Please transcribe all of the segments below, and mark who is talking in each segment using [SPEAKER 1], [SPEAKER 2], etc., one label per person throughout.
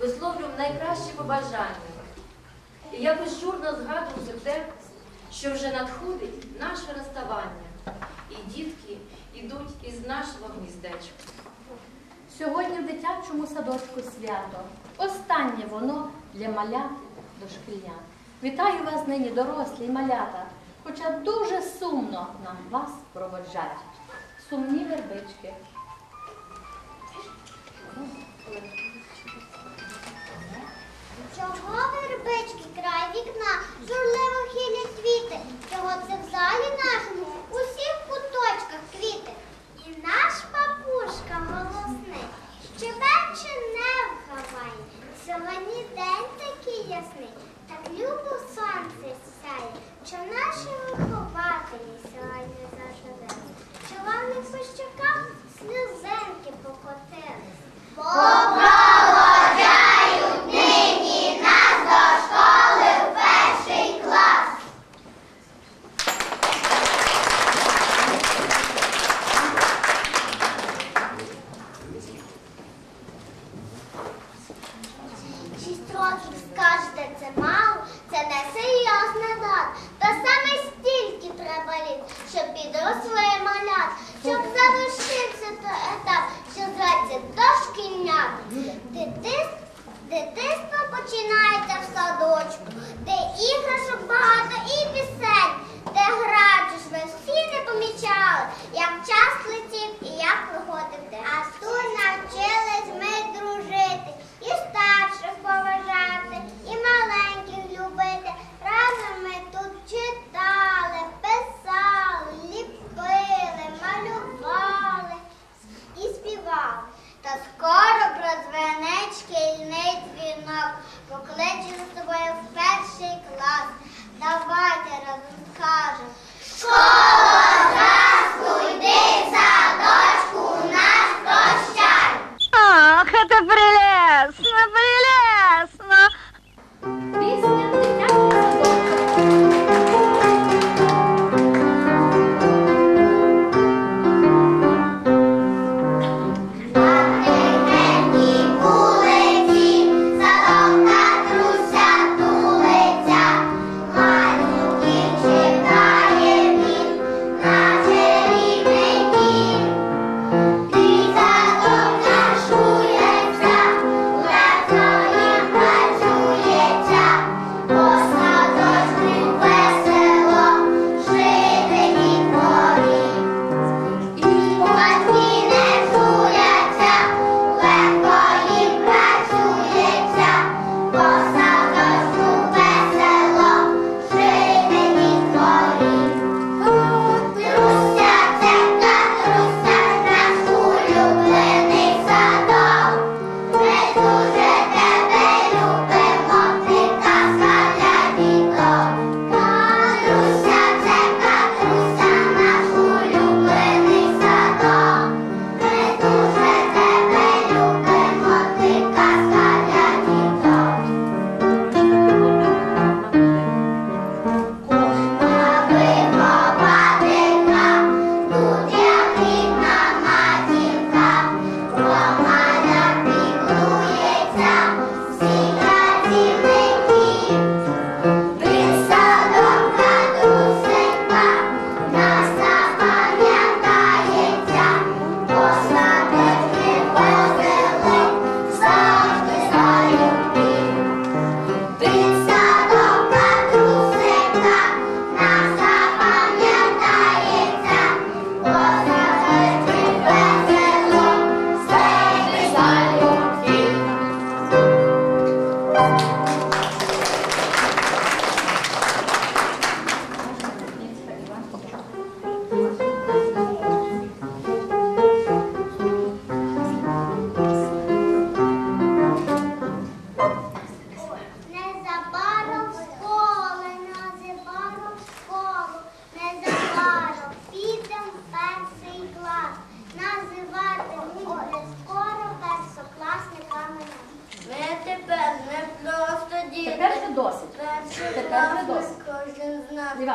[SPEAKER 1] висловлював найкращі побажання. І я безжурно згадую за те, що вже надходить наше розставання, і дітки йдуть із нашого гніздечка.
[SPEAKER 2] Сьогодні в дитячому садочку свято. Останнє воно для малят дошкільнят. Вітаю вас нині, дорослі і малята, хоча дуже сумно нам вас проводжать. Сумні вербички.
[SPEAKER 3] своє малят, щоб залишився той етап, що зветься дошкільня. Дитинство починається в садочку, де іграшок багато і пісень.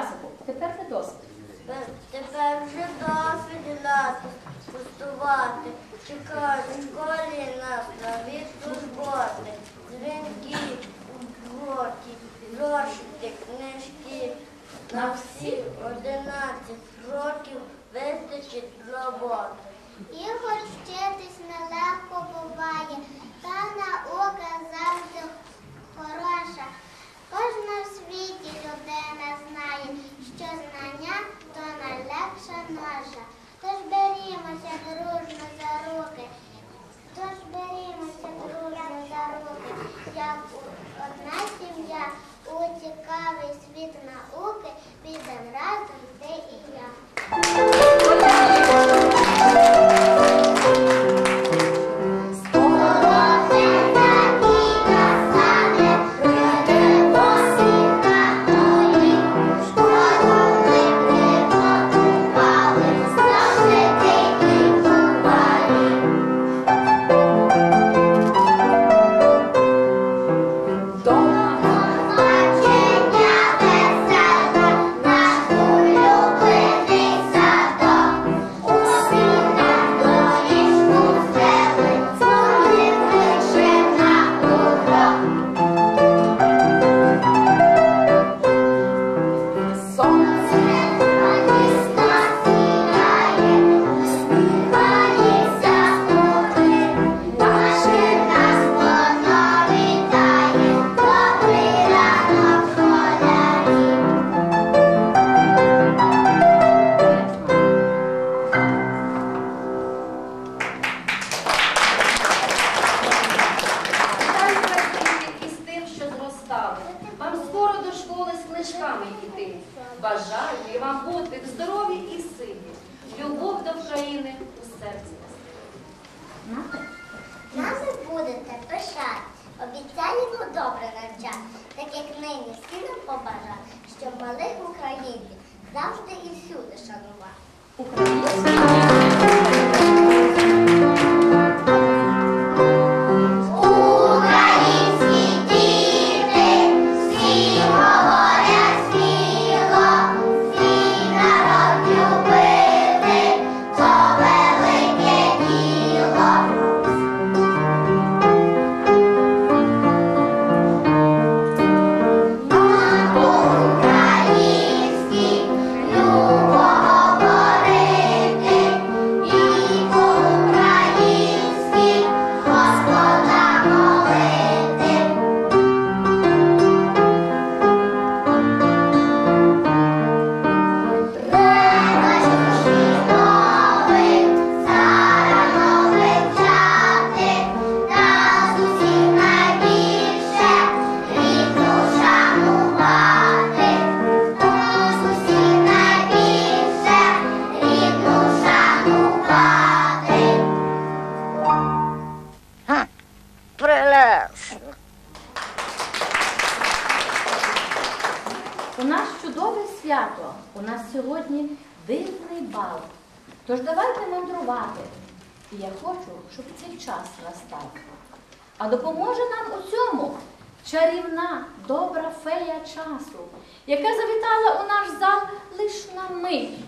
[SPEAKER 3] засобу. Тепер не досить. Тепер вже досить нас пустувати. Чекають школі нас на від турботи. Дзвінки, уроки, зошити, книжки. На всі одинадцять років вистачить роботи. І хоч вчитись нелегко буває, та наука завжди хороша. Кожна в
[SPEAKER 4] світі людина знає, що знання то найлегша
[SPEAKER 1] ножа. Тож берімося дружно за руки, тож берімося дружно за
[SPEAKER 2] руки,
[SPEAKER 3] як одна сім'я. Обіцяємо добре навчав, так як нині всі нам побажали, щоб малих українців завжди і всюди шанувати.
[SPEAKER 2] Чудове свято. У нас сьогодні дивний бал. Тож давайте мандрувати. І я хочу, щоб цей час настав. А допоможе нам у цьому чарівна, добра фея часу, яка завітала у наш зал лиш на мить.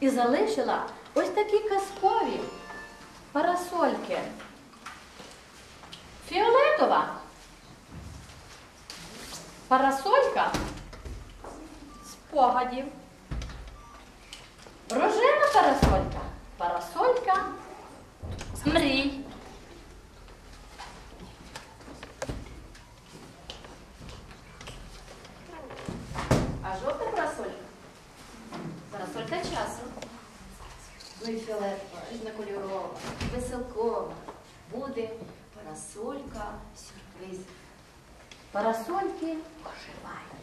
[SPEAKER 2] І залишила ось такі казкові парасольки. Фіолетова парасолька спогадів. Рожева парасолька. Парасолька мрій.
[SPEAKER 1] А жовта парасолька? Парасолька часу. І фіолетова, різнокольорова, веселкова. Буде парасолька сюрприз.
[SPEAKER 2] Парасольки оживають.